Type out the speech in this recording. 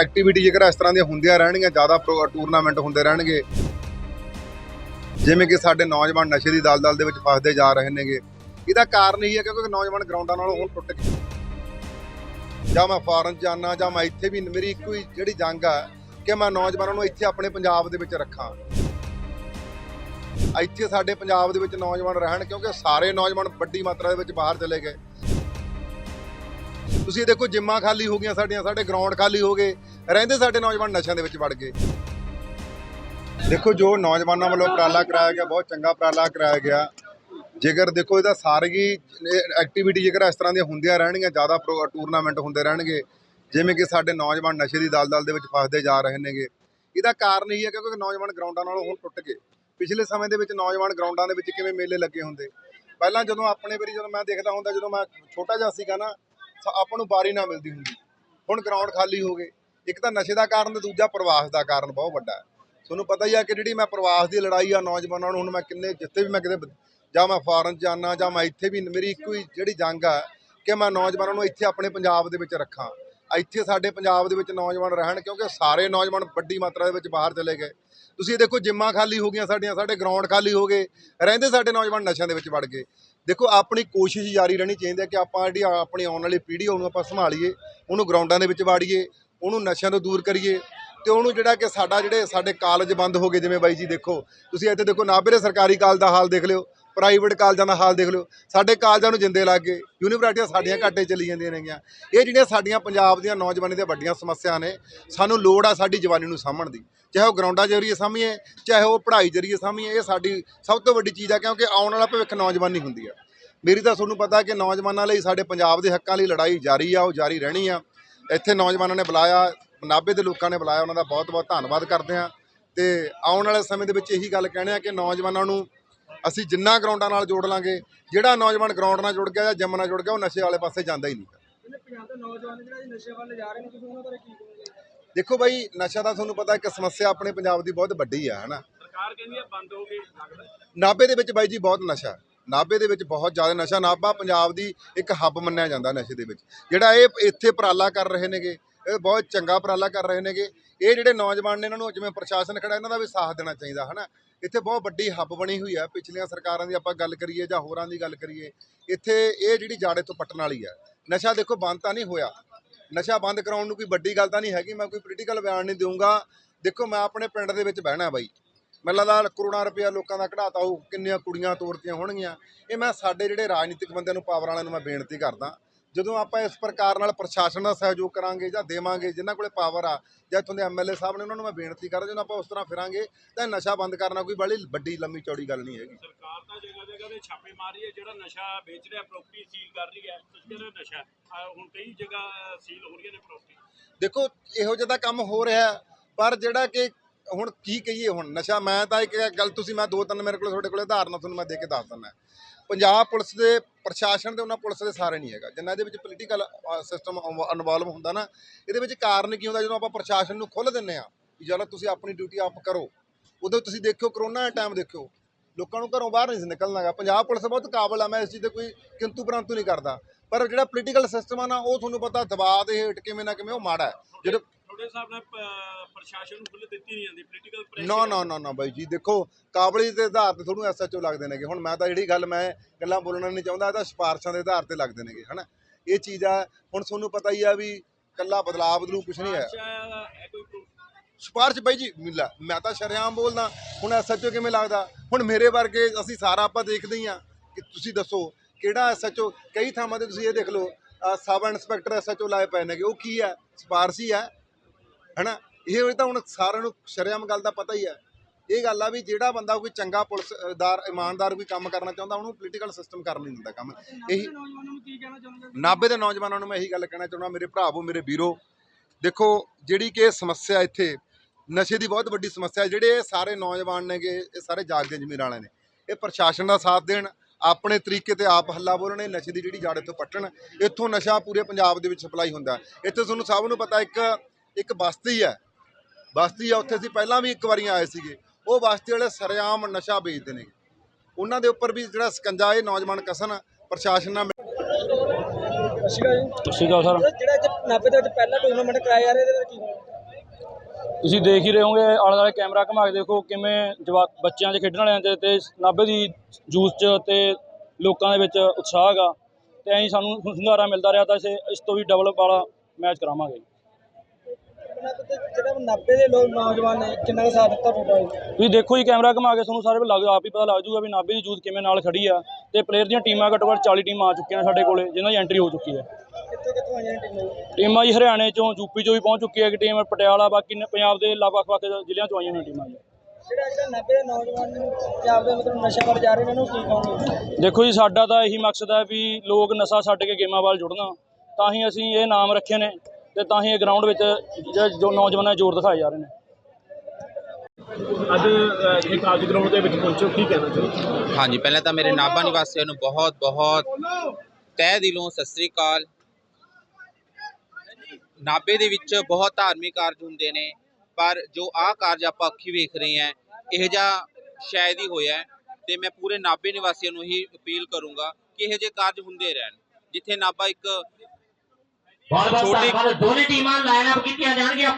Activity ਜੇਕਰ ਇਸ ਤਰ੍ਹਾਂ ਦੀਆਂ ਹੁੰਦੀਆਂ ਰਹਿਣਗੀਆਂ, ਜ਼ਿਆਦਾ ਟੂਰਨਾਮੈਂਟ ਹੁੰਦੇ ਰਹਿਣਗੇ। ਜਿਵੇਂ ਕਿ ਸਾਡੇ ਨੌਜਵਾਨ ਨਸ਼ੇ ਦੀ ਦਲਦਲ ਦੇ ਵਿੱਚ ਫਸਦੇ ਜਾ ਰਹੇ ਨੇਗੇ। ਇਹਦਾ ਕਾਰਨ ਇਹੀ ਹੈ ਕਿਉਂਕਿ ਨੌਜਵਾਨ ਗਰਾਊਂਡਾਂ ਨਾਲੋਂ ਹੁਣ ਟੁੱਟ ਗਏ। ਜਾਂ ਮੈਂ ਫਾਰਨ ਜਾਣਾ ਜਾਂ ਮੈਂ ਇੱਥੇ ਵੀ ਮੇਰੀ ਇੱਕੋ ਹੀ ਜਿਹੜੀ ਜੰਗ ਆ, ਕਿ ਮੈਂ ਨੌਜਵਾਨਾਂ ਨੂੰ ਇੱਥੇ ਆਪਣੇ ਪੰਜਾਬ ਦੇ ਵਿੱਚ ਰੱਖਾਂ। ਇੱਥੇ ਸਾਡੇ ਪੰਜਾਬ ਦੇ ਵਿੱਚ ਨੌਜਵਾਨ ਰਹਿਣ ਕਿਉਂਕਿ ਸਾਰੇ ਨੌਜਵਾਨ ਵੱਡੀ ਮਾਤਰਾ ਦੇ ਵਿੱਚ ਬਾਹਰ ਚਲੇ ਗਏ। ਤੁਸੀਂ ਇਹ ਦੇਖੋ ਜਿੰਮਾਂ ਖਾਲੀ ਹੋ ਗਈਆਂ ਸਾਡੀਆਂ, ਸਾਡੇ ਗਰਾਊਂਡ ਖਾਲੀ ਹੋ ਗਏ। ਰਹਿੰਦੇ ਸਾਡੇ ਨੌਜਵਾਨ ਨਸ਼ਿਆਂ ਦੇ ਵਿੱਚ ਵੜ ਗਏ। ਦੇਖੋ ਜੋ ਨੌਜਵਾਨਾਂ ਵੱਲੋਂ ਉਪਰਾਲਾ ਕਰਾਇਆ ਗਿਆ, ਬਹੁਤ ਚੰਗਾ ਉਪਰਾਲਾ ਕਰਾਇਆ ਗਿਆ। ਜੇਕਰ ਦੇਖੋ ਇਹਦਾ ਸਾਰੀ ਐਕਟੀਵਿਟੀ ਜੇਕਰ ਇਸ ਤਰ੍ਹਾਂ ਦੀਆਂ ਹੁੰਦੀਆਂ ਰਹਿਣਗੀਆਂ, ਜ਼ਿਆਦਾ ਪ੍ਰੋ- ਟੂਰਨਾਮੈਂਟ ਹੁੰਦੇ ਰਹਿਣਗੇ। ਜਿਵੇਂ ਕਿ ਸਾਡੇ ਨੌਜਵਾਨ ਨਸ਼ੇ ਦੀ ਦਲਦਲ ਦੇ ਵਿੱਚ ਫਸਦੇ ਜਾ ਰਹੇ ਨੇਗੇ। ਇਹਦਾ ਕਾਰਨ ਇਹੀ ਹੈ ਕਿਉਂਕਿ ਨੌਜਵਾਨ ਗਰਾਊਂਡਾਂ ਨਾਲੋਂ ਹੁਣ ਟੁੱਟ ਗਏ। ਪਿਛਲੇ ਸਮੇਂ ਦੇ ਵਿੱਚ ਨੌਜਵਾਨ ਗਰਾਊਂਡਾਂ ਦੇ ਵਿੱਚ ਕਿਵੇਂ ਮੇਲੇ ਲੱਗੇ ਹੁੰਦੇ? ਪਹਿਲਾਂ ਜਦੋਂ ਆਪਣੇ ਵਾਰੀ ਜਦੋਂ ਮੈਂ ਦੇਖਦਾ ਹੁੰਦਾ, ਜਦੋਂ ਮੈਂ ਛੋਟਾ ਜਿਹਾ ਸੀਗਾ ਨਾ ਆਪਾਂ ਨੂੰ ਵਾਰੀ ਨਾ ਮਿਲਦੀ ਹੁੰਦੀ। ਹੁਣ ਗਰਾਊਂਡ ਖਾਲੀ ਹੋ ਗਏ। ਇੱਕ ਤਾਂ ਨਸ਼ੇ ਦਾ ਕਾਰਨ ਤੇ ਦੂਜਾ ਪ੍ਰਵਾਸ ਦਾ ਕਾਰਨ ਬਹੁਤ ਵੱਡਾ। ਤੁਹਾਨੂੰ ਪਤਾ ਹੀ ਆ ਕਿ ਜਿਹੜੀ ਮੈਂ ਪ੍ਰਵਾਸ ਦੀ ਲੜਾਈ ਆ ਨੌਜਵਾਨਾਂ ਨੂੰ, ਹੁਣ ਮੈਂ ਕਿੰਨੇ ਜਿੱਥੇ ਵੀ ਮੈਂ ਕਿਤੇ ਜਾਂ ਮੈਂ ਫਾਰਨ ਜਾਣਾ ਜਾਂ ਮੈਂ ਇੱਥੇ ਵੀ, ਮੇਰੀ ਇੱਕੋ ਹੀ ਜਿਹੜੀ ਜੰਗ ਆ ਕਿ ਮੈਂ ਨੌਜਵਾਨਾਂ ਨੂੰ ਇੱਥੇ ਆਪਣੇ ਪੰਜਾਬ ਦੇ ਵਿੱਚ ਰੱਖਾਂ। ਇੱਥੇ ਸਾਡੇ ਪੰਜਾਬ ਦੇ ਵਿੱਚ ਨੌਜਵਾਨ ਰਹਿਣ ਕਿਉਂਕਿ ਸਾਰੇ ਨੌਜਵਾਨ ਵੱਡੀ ਮਾਤਰਾ ਦੇ ਵਿੱਚ ਬਾਹਰ ਚਲੇ ਗਏ। ਤੁਸੀਂ ਦੇਖੋ ਜਿੰਮਾਂ ਖਾਲੀ ਹੋ ਗਈਆਂ ਸਾਡੀਆਂ, ਸਾਡੇ ਗਰਾਊਂਡ ਖਾਲੀ ਹੋ ਗਏ, ਰਹਿੰਦੇ ਸਾਡੇ ਨੌਜਵਾਨ ਨਸ਼ਿਆਂ ਦੇ ਵਿੱਚ ਵੜ ਗਏ। ਦੇਖੋ ਆਪਣੀ ਕੋਸ਼ਿਸ਼ ਜਾਰੀ ਰਹਿਣੀ ਚਾਹੀਦੀ ਹੈ ਕਿ ਆਪਾਂ ਜਿਹੜੀ ਆਪਣੀ ਆਉਣ ਵਾਲੀ ਪੀੜ੍ਹੀ ਉਹਨੂੰ ਆਪਾਂ ਸੰਭਾਲੀਏ, ਉਹਨੂੰ ਗਰਾਊਂਡਾਂ ਦੇ ਵਿੱਚ ਵਾੜੀਏ, ਉਹਨੂੰ ਨਸ਼ਿਆਂ ਤੋਂ ਦੂਰ ਕਰੀਏ ਤੇ ਉਹਨੂੰ ਜਿਹੜਾ ਕਿ ਸਾਡਾ ਜਿਹੜੇ ਸਾਡੇ ਕਾਲਜ ਬੰਦ ਹੋ ਗਏ, ਜਿਵੇਂ ਬਾਈ ਜੀ ਦੇਖੋ, ਤੁਸੀਂ ਇੱਥੇ ਦੇਖੋ ਨਾਭੇ ਦੇ ਸਰਕਾਰੀ ਕਾਲਜ ਦਾ ਹਾਲ ਦੇਖ ਲਿਓ ਪ੍ਰਾਈਵੇਟ ਕਾਲਜਾਂ ਦਾ ਹਾਲ ਦੇਖ ਲਿਓ। ਸਾਡੇ ਕਾਲਜਾਂ ਨੂੰ ਜਿੰਦੇ ਲੱਗ ਗਏ। ਯੂਨੀਵਰਸਿਟੀਆਂ ਸਾਡੀਆਂ ਘਾਟੇ ਚਲੀ ਜਾਂਦੀਆਂ ਨੇਗੀਆਂ। ਇਹ ਜਿਹੜੀਆਂ ਸਾਡੀਆਂ ਪੰਜਾਬ ਦੀਆਂ ਨੌਜਵਾਨੀ ਦੀਆਂ ਵੱਡੀਆਂ ਸਮੱਸਿਆ ਨੇ, ਸਾਨੂੰ ਲੋੜ ਆ ਸਾਡੀ ਜਵਾਨੀ ਨੂੰ ਸਾਂਭਣ ਦੀ। ਚਾਹੇ ਉਹ ਗਰਾਊਂਡਾਂ ਜਰੀਏ ਸਾਂਭੀਏ, ਚਾਹੇ ਉਹ ਪੜ੍ਹਾਈ ਜਰੀਏ ਸਾਂਭੀਏ, ਇਹ ਸਾਡੀ ਸਭ ਤੋਂ ਵੱਡੀ ਚੀਜ਼ ਆ ਕਿਉਂਕਿ ਆਉਣ ਵਾਲਾ ਭਵਿੱਖ ਨੌਜਵਾਨੀ ਹੁੰਦੀ ਆ। ਮੇਰੀ ਤਾਂ ਤੁਹਾਨੂੰ ਪਤਾ ਕਿ ਨੌਜਵਾਨਾਂ ਲਈ ਸਾਡੇ ਪੰਜਾਬ ਦੇ ਹੱਕਾਂ ਲਈ ਲੜਾਈ ਜਾਰੀ ਆ, ਉਹ ਜਾਰੀ ਰਹਿਣੀ ਆ। ਇੱਥੇ ਨੌਜਵਾਨਾਂ ਨੇ ਬੁਲਾਇਆ, ਨਾਭੇ ਦੇ ਲੋਕਾਂ ਨੇ ਬੁਲਾਇਆ, ਉਹਨਾਂ ਦਾ ਬਹੁਤ ਬਹੁਤ ਧੰਨਵਾਦ ਕਰਦੇ ਆ। ਤੇ ਆਉਣ ਵਾਲੇ ਸਮੇਂ ਦੇ ਵਿੱਚ ਇਹੀ ਗੱਲ ਕਹਿਣੇ ਆ ਕਿ ਨੌਜਵਾਨਾਂ ਨੂੰ ਅਸੀਂ ਜਿੰਨਾ ਗਰਾਊਂਡਾਂ ਨਾਲ ਜੋੜ ਲਾਂਗੇ ਜਿਹੜਾ ਨੌਜਵਾਨ ਗਰਾਊਂਡ ਨਾਲ ਜੁੜ ਗਿਆ ਜਾਂ ਜਿੰਮ ਨਾਲ ਜੁੜ ਗਿਆ ਉਹ ਨਸ਼ੇ ਵਾਲੇ ਪਾਸੇ ਜਾਂਦਾ ਹੀ ਨਹੀਂ। ਇਹਨੇ ਪੰਜਾਬ ਦੇ ਨੌਜਵਾਨ ਜਿਹੜਾ ਇਹ ਨਸ਼ੇ ਵੱਲ ਜਾ ਰਹੇ ਨੇ ਤੁਸੀਂ ਉਹਨਾਂ ਬਾਰੇ ਕੀ ਕਹੋਗੇ? ਦੇਖੋ ਬਾਈ ਨਸ਼ਾ ਦਾ ਤੁਹਾਨੂੰ ਪਤਾ ਇੱਕ ਸਮੱਸਿਆ ਆਪਣੇ ਪੰਜਾਬ ਦੀ ਬਹੁਤ ਵੱਡੀ ਆ ਹਨਾ। ਸਰਕਾਰ ਕਹਿੰਦੀ ਹੈ ਬੰਦ ਹੋ ਗਈ ਲੱਗਦਾ। ਨਾਭੇ ਦੇ ਵਿੱਚ ਬਾਈ ਜੀ ਬਹੁਤ ਨਸ਼ਾ। ਨਾਭੇ ਦੇ ਵਿੱਚ ਬਹੁਤ ਜ਼ਿਆਦਾ ਨਸ਼ਾ ਨਾਭਾ ਪੰਜਾਬ ਦੀ ਇੱਕ ਹੱਬ ਮੰਨਿਆ ਜਾਂਦਾ ਨਸ਼ੇ ਦੇ ਵਿੱਚ। ਜਿਹੜਾ ਇਹ ਇੱਥੇ ਉਪਰਾਲਾ ਕਰ ਰਹੇ ਨੇਗੇ ਇਹ ਬਹੁਤ ਚੰਗਾ ਉਪਰਾਲਾ ਕਰ ਰਹੇ ਨੇਗੇ। ਇਹ ਜਿਹੜੇ ਨੌਜਵਾਨ ਨੇ ਇਹਨਾਂ ਨੂੰ ਜਿਵੇਂ ਪ੍ਰਸ਼ਾਸਨ ਖੜਾ, ਇਹਨਾਂ ਦਾ ਵੀ ਸਾਥ ਦੇਣਾ ਚਾਹੀਦਾ, ਹਨਾ? ਇੱਥੇ ਬਹੁਤ ਵੱਡੀ ਹੱਬ ਬਣੀ ਹੋਈ ਹੈ ਪਿਛਲੀਆਂ ਸਰਕਾਰਾਂ ਦੀ ਆਪਾਂ ਗੱਲ ਕਰੀਏ ਜਾਂ ਹੋਰਾਂ ਦੀ ਗੱਲ ਕਰੀਏ, ਇੱਥੇ ਇਹ ਜਿਹੜੀ ਜਾੜੇ ਤੋਂ ਪੱਟਣ ਵਾਲੀ ਹੈ ਨਸ਼ਾ ਦੇਖੋ ਬੰਦ ਤਾਂ ਨਹੀਂ ਹੋਇਆ। ਨਸ਼ਾ ਬੰਦ ਕਰਾਉਣ ਨੂੰ ਕੋਈ ਵੱਡੀ ਗੱਲ ਤਾਂ ਨਹੀਂ ਹੈਗੀ। ਮੈਂ ਕੋਈ ਪੋਲੀਟੀਕਲ ਬਿਆਨ ਨਹੀਂ ਦਊਂਗਾ। ਦੇਖੋ, ਮੈਂ ਆਪਣੇ ਪਿੰਡ ਦੇ ਵਿੱਚ ਬਹਿਣਾ ਬਾਈ। ਮੈਨੂੰ ਲੱਗਦਾ ਕਰੋੜਾਂ ਰੁਪਇਆ ਲੋਕਾਂ ਦਾ ਕਢਾਤਾ ਉਹ ਕਿੰਨੀਆਂ ਕੁੜੀਆਂ ਤੋਰਤੀਆਂ ਹੋਣਗੀਆਂ। ਇਹ ਮੈਂ ਸਾਡੇ ਜਿਹੜੇ ਰਾਜਨੀਤਿਕ ਬੰਦਿਆਂ ਨੂੰ ਪਾਵਰ ਵਾਲਿਆਂ ਨੂੰ ਮੈਂ ਬੇਨਤੀ ਕਰਦਾ। ਜਦੋਂ ਆਪਾਂ ਇਸ ਪ੍ਰਕਾਰ ਨਾਲ ਪ੍ਰਸ਼ਾਸਨ ਦਾ ਸਹਿਯੋਗ ਕਰਾਂਗੇ ਜਾਂ ਦੇਵਾਂਗੇ ਜਿਨ੍ਹਾਂ ਕੋਲੇ ਪਾਵਰ ਆ ਜਾਂ ਇੱਥੋਂ ਦੇ ਐਮਐਲਏ ਸਾਹਿਬ ਨੇ ਉਹਨਾਂ ਨੂੰ ਮੈਂ ਬੇਨਤੀ ਕਰਦਾ ਜਦੋਂ ਆਪਾਂ ਉਸ ਤਰ੍ਹਾਂ ਫਿਰਾਂਗੇ ਤਾਂ ਨਸ਼ਾ ਬੰਦ ਕਰਨਾ ਕੋਈ ਬੜੀ ਵੱਡੀ ਲੰਮੀ ਚੌੜੀ ਗੱਲ ਨਹੀਂ ਹੈਗੀ। ਸਰਕਾਰ ਤਾਂ ਜਗ੍ਹਾ ਜਗ੍ਹਾ ਤੇ ਛਾਪੇ ਮਾਰ ਰਹੀ ਹੈ ਜਿਹੜਾ ਨਸ਼ਾ ਵੇਚ ਰਿਹਾ ਪ੍ਰਾਪਰਟੀ ਸੀਲ ਕਰ ਰਹੀ ਹੈ ਹੋ ਨਸ਼ਾ। ਹੁਣ ਕਈ ਜਗ੍ਹਾ ਸੀਲ ਹੋ ਰਹੀਆਂ ਨੇ ਪ੍ਰਾਪਰਟੀ ਦੇਖੋ ਇਹੋ ਜਿਹਾ ਕੰਮ ਹੋ ਰਿਹਾ ਪਰ ਜਿਹੜਾ ਕਿ ਹੁਣ ਕੀ ਕਹੀਏ ਹੁਣ ਨਸ਼ਾ ਮੈਂ ਤਾਂ ਇੱਕ ਗੱਲ ਤੁਸੀਂ ਮੈਂ ਦੋ ਤਿੰਨ ਮੇਰੇ ਕੋਲ ਤੁਹਾਡੇ ਕੋਲ ਉਦਾਹਰਨ ਤੁਹਾਨੂੰ ਮੈਂ ਦੇ ਕੇ ਦੱਸ ਦਿੰਦਾ। ਪੰਜਾਬ ਪੁਲਿਸ ਦੇ, ਪ੍ਰਸ਼ਾਸਨ ਤੇ ਉਹਨਾਂ ਪੁਲਿਸ ਦੇ ਸਾਰੇ ਨਹੀਂ ਹੈਗਾ। ਜਿੰਨਾ ਦੇ ਵਿੱਚ ਪੋਲੀਟੀਕਲ ਸਿਸਟਮ ਇਨਵੋਲਵ ਹੁੰਦਾ ਨਾ, ਇਹਦੇ ਵਿੱਚ ਕਾਰਨ ਕੀ ਹੁੰਦਾ, ਜਦੋਂ ਆਪਾਂ ਪ੍ਰਸ਼ਾਸਨ ਨੂੰ ਖੁੱਲ੍ਹ ਦਿੰਨੇ ਆ ਵੀ ਚਲੋ ਤੁਸੀਂ ਆਪਣੀ ਡਿਊਟੀ ਆਪ ਕਰੋ, ਉਦੋਂ ਤੁਸੀਂ ਦੇਖਿਓ ਕਰੋਨਾ ਦਾ ਟਾਈਮ ਦੇਖਿਓ, ਲੋਕਾਂ ਨੂੰ ਘਰੋਂ ਬਾਹਰ ਨਹੀਂ ਸੀ ਨਿਕਲਣਾਗਾ ਪੰਜਾਬ ਪੁਲਿਸ ਬਹੁਤ ਕਾਬਲ ਆ, ਮੈਂ ਇਸ ਚੀਜ਼ ਤੇ ਕੋਈ ਕਿੰਤੂ ਪਰੰਤੂ ਨਹੀਂ ਕਰਦਾ। ਪਰ ਜਿਹੜਾ ਪੋਲੀਟੀਕਲ ਸਿਸਟਮ ਆ ਨਾ, ਉਹ ਤੁਹਾਨੂੰ ਪਤਾ ਦਬਾਅ ਦੇ ਹੇਠ ਕਿਵੇਂ ਨਾ ਕਿਵੇਂ ਉਹ ਮਾੜਾ ਹੈ। ਜਦੋਂ ਹਿਸਾਬ ਨਾਲ ਪ- ਪ੍ਰਸ਼ਾਸਨ ਨੂੰ ਖੁੱਲ੍ਹ ਦਿੱਤੀ ਨਹੀਂ ਜਾਂਦੀ ਪੋਲੀਟੀਕਲ ਨਾ ਨਾ ਨਾ ਨਾ ਬਾਈ ਜੀ ਦੇਖੋ ਕਾਬਲੀਅਤ ਦੇ ਆਧਾਰ ਤੇ ਤੁਹਾਨੂੰ ਐਸਐਚਓ ਲੱਗਦੇ ਨੇਗੇ। ਹੁਣ ਮੈਂ ਤਾਂ ਜਿਹੜੀ ਗੱਲ ਮੈਂ ਗੱਲਾਂ ਬੋਲਣਾ ਨਹੀਂ ਚਾਹੁੰਦਾ ਇਹ ਤਾਂ ਸਿਫਾਰਸ਼ਾਂ ਦੇ ਆਧਾਰ ਤੇ ਲੱਗਦੇ ਨੇਗੇ ਹਨਾ? ਇਹ ਚੀਜ਼ ਆ ਹੁਣ ਤੁਹਾਨੂੰ ਪਤਾ ਹੀ ਆ ਵੀ ਕੱਲਾ ਬਦਲਾਅ ਬਦਲੂ ਕੁਝ ਨਹੀਂ ਹੈ? ਸਿਫਾਰਸ਼ ਬਾਈ ਜੀ ਮਿਲਾ ਮੈਂ ਤਾਂ ਸ਼ਰੇਆਮ ਬੋਲਦਾ ਹੁਣ ਐਸਐਚਓ ਕਿਵੇਂ ਲੱਗਦਾ? ਹੁਣ ਮੇਰੇ ਵਰਗੇ ਅਸੀਂ ਸਾਰਾ ਆਪਾਂ ਦੇਖਦੇ ਹੀ ਆ ਕਿ ਤੁਸੀਂ ਦੱਸੋ ਕਿਹੜਾ ਐਸਐਚਓ ਕਈ ਥਾਵਾਂ ਤੇ ਤੁਸੀਂ ਇਹ ਦੇਖ ਲਓ ਸਬ ਇੰਸਪੈਕਟਰ ਐਸਐਚਓ ਲਾਏ ਪਏ ਨੇਗੇ ਉਹ ਕੀ ਹੈ ਸਿਫਾਰਸ਼ ਹੀ ਹੈ ਹਨਾ? ਇਹ ਤਾਂ ਹੁਣ ਸਾਰਿਆਂ ਨੂੰ ਸ਼ਰੇਆਮ ਗੱਲ ਦਾ ਪਤਾ ਹੀ ਹੈ। ਇਹ ਗੱਲ ਆ ਵੀ ਜਿਹੜਾ ਬੰਦਾ ਕੋਈ ਚੰਗਾ ਪੁਲਿਸਦਾਰ ਇਮਾਨਦਾਰ ਕੋਈ ਕੰਮ ਕਰਨਾ ਚਾਹੁੰਦਾ ਉਹਨੂੰ ਪੋਲੀਟੀਕਲ ਸਿਸਟਮ ਕਰ ਨਹੀਂ ਦਿੰਦਾ ਕੰਮ। ਇਹੀ ਨੌਜਵਾਨਾਂ ਨੂੰ ਕੀ ਕਹਿਣਾ ਚਾਹੁੰਦੇ ਨਾਭੇ ਦੇ ਨੌਜਵਾਨਾਂ ਨੂੰ ਮੈਂ ਇਹੀ ਗੱਲ ਕਹਿਣਾ ਚਾਹੁੰਦਾ ਮੇਰੇ ਭਰਾਵੋ ਮੇਰੇ ਵੀਰੋ। ਦੇਖੋ ਜਿਹੜੀ ਕਿ ਸਮੱਸਿਆ ਇੱਥੇ ਨਸ਼ੇ ਦੀ ਬਹੁਤ ਵੱਡੀ ਸਮੱਸਿਆ। ਜਿਹੜੇ ਸਾਰੇ ਨੌਜਵਾਨ ਨੇਗੇ ਇਹ ਸਾਰੇ ਜਾਗਦੇ ਜ਼ਮੀਰ ਵਾਲੇ ਨੇ। ਇਹ ਪ੍ਰਸ਼ਾਸਨ ਦਾ ਸਾਥ ਦੇਣ ਆਪਣੇ ਤਰੀਕੇ ਤੇ ਆਪ ਹੱਲਾ ਬੋਲਣੇ ਨਸ਼ੇ ਦੀ ਜਿਹੜੀ ਜੜ ਤੋਂ ਪੱਟਣ। ਇੱਥੋਂ ਨਸ਼ਾ ਪੂਰੇ ਪੰਜਾਬ ਦੇ ਵਿੱਚ ਸਪਲਾਈ ਹੁੰਦਾ। ਇੱਥੇ ਤੁਹਾਨੂੰ ਸਭ ਨੂੰ ਪਤਾ ਇੱਕ ਇੱਕ ਬਸਤੀ ਹੈ ਬਸਤੀ ਆ ਉੱਥੇ ਅਸੀਂ ਪਹਿਲਾਂ ਵੀ ਇੱਕ ਵਾਰੀ ਆਏ ਸੀਗੇ। ਉਹ ਬਸਤੀ ਵਾਲੇ ਸਰੇਆਮ ਨਸ਼ਾ ਵੇਚਦੇ ਨੇ। ਉਹਨਾਂ ਦੇ ਉੱਪਰ ਵੀ ਜਿਹੜਾ ਸਕੰਜਾ ਇਹ ਨੌਜਵਾਨ ਕਸਨ ਪ੍ਰਸ਼ਾਸਨ ਨਾਲ ਜੀ ਸਤਿ ਸ਼੍ਰੀ। ਜਿਹੜਾ ਅੱਜ ਨਾਭੇ ਦੇ ਵਿੱਚ ਪਹਿਲਾ ਟੂਰਨਾਮੈਂਟ ਕਰਾਇਆ ਜਾ ਰਿਹਾ ਇਹਦੇ ਵਿੱਚ ਕੀ? ਤੁਸੀਂ ਦੇਖ ਹੀ ਰਹੇ ਹੋਗੇ ਆਲੇ ਦੁਆਲੇ ਕੈਮਰਾ ਘੁਮਾ ਕੇ ਦੇਖੋ ਕਿਵੇਂ ਜਵਾਕ ਬੱਚਿਆਂ ਦੇ ਖੇਡਣ ਵਾਲਿਆਂ ਦੇ ਤੇ ਨਾਭੇ ਦੀ ਜੂਸ ਚ ਤੇ ਲੋਕਾਂ ਦੇ ਵਿੱਚ ਉਤਸ਼ਾਹ ਹੈਗਾ। ਤੇ ਐਂ ਸਾਨੂੰ ਹੁੰਗਾਰਾ ਮਿਲਦਾ ਰਿਹਾ ਤਾਂ ਅਸੀਂ ਇਸ ਤੋਂ ਵੀ ਡਬਲ ਵਾਲਾ ਮੈਚ ਕਰਾਵਾਂਗੇ। ਜਿਹੜਾ ਨਾਭੇ ਦੇ ਲੋਕ ਨੌਜਵਾਨ ਨੇ ਕਿੰਨਾ ਕੁ ਸਾਥ ਦਿੱਤਾ ਤੁਹਾਡਾ ਜੀ? ਤੁਸੀਂ ਦੇਖੋ ਹੀ ਕੈਮਰਾ ਘੁਮਾ ਕੇ ਤੁਹਾਨੂੰ ਸਾਰੇ ਲੱਗ ਆਪ ਹੀ ਪਤਾ ਲੱਗ ਜਾਊਗਾ ਵੀ ਨਾਭੇ ਦੀ ਜੂਸ ਕਿਵੇਂ ਨਾਲ ਖੜੀ ਆ। ਤੇ ਪਲੇਅਰ ਦੀਆਂ ਟੀਮਾਂ ਘੱਟੋ ਘੱਟ 40 ਟੀਮਾਂ ਆ ਚੁੱਕੀਆਂ ਨੇ ਸਾਡੇ ਕੋਲੇ ਜਿਨ੍ਹਾਂ ਦੀ ਐਂਟਰੀ ਹੋ ਚੁੱਕੀ ਹੈ। ਕਿੱਥੋਂ ਕਿੱਥੋਂ ਆਈਆਂ ਨੇ ਟੀਮਾਂ? ਟੀਮਾਂ ਜੀ ਹਰਿਆਣੇ ਚੋਂ ਯੂਪੀ ਚੋਂ ਵੀ ਪਹੁੰਚ ਚੁੱਕੀ ਹੈ ਕਿ ਟੀਮ ਪਟਿਆਲਾ ਬਾਕੀ ਪੰਜਾਬ ਦੇ ਵੱਖ-ਵੱਖ ਜ਼ਿਲ੍ਹਿਆਂ ਚੋਂ ਆਈਆਂ ਹੋਈਆਂ ਟੀਮਾਂ ਜੀ। ਜਿਹੜਾ ਜਿਹੜਾ ਨਾਭੇ ਦੇ ਨੌਜਵਾਨ ਨੂੰ ਪੰਜਾਬ ਦੇ ਮਤਲਬ ਨਸ਼ਾ ਵੱਲ ਜਾ ਰਹੇ ਨੇ ਉਹਨੂੰ ਕੀ ਕਹੋਗੇ? ਦੇਖੋ ਜੀ ਸਾਡਾ ਤਾਂ ਇਹੀ ਮਕਸਦ ਹੈ ਵੀ ਲੋਕ ਨਸ਼ਾ ਛੱਡ ਕੇ ਗੇਮਾਂ ਵੱਲ ਜੁੜਨਾ। ਤਾਂ ਹੀ ਅਸੀਂ ਇਹ ਨਾਮ ਰੱਖੇ ਨੇ। ਤੇ ਤਾਂ ਹੀ ਇਹ ਗਰਾਊਂਡ ਵਿੱਚ ਜ- ਜੋ ਨੌਜਵਾਨਾਂ ਦੇ ਜ਼ੋਰ ਦਿਖਾਏ ਜਾ ਰਹੇ ਨੇ। ਅੱਜ ਇਹ ਕਾਲਜ ਗਰਾਊਂਡ ਦੇ ਵਿੱਚ ਪਹੁੰਚੋ ਕੀ ਕਹਿਣਾ ਚਾਹੁੰਦੇ ਹਾਂਜੀ ਪਹਿਲਾਂ ਤਾਂ ਮੇਰੇ ਨਾਭਾ ਨਿਵਾਸੀਆਂ ਨੂੰ ਬਹੁਤ ਬਹੁਤ ਤਹਿ ਦਿਲੋਂ ਸਤਿ ਸ੍ਰੀ ਅਕਾਲ। ਨਾਭੇ ਦੇ ਵਿੱਚ ਬਹੁਤ ਧਾਰਮਿਕ ਕਾਰਜ ਹੁੰਦੇ ਨੇ ਪਰ ਜੋ ਆਹ ਕਾਰਜ ਆਪਾਂ ਅੱਖੀ ਵੇਖ ਰਹੇ ਹਾਂ ਇਹ ਜਿਹਾ ਸ਼ਾਇਦ ਹੀ ਹੋਇਆ ਹੈ ਤੇ ਮੈਂ ਪੂਰੇ ਨਾਭੇ ਨਿਵਾਸੀਆਂ ਨੂੰ ਹੀ ਅਪੀਲ ਕਰੂੰਗਾ ਕਿ ਇਹੋ ਜਿਹੇ ਕਾਰਜ ਹੁੰਦੇ ਰਹਿਣ ਜਿੱਥੇ ਨਾਭਾ ਇੱਕ ਬਹੁਤ ਬਹੁਤ ਧੰਨਵਾਦ। ਦੋਨੇ ਟੀਮਾਂ ਲਾਈਨ ਅਪ ਕੀਤੀਆਂ ਜਾਣਗੀਆਂ।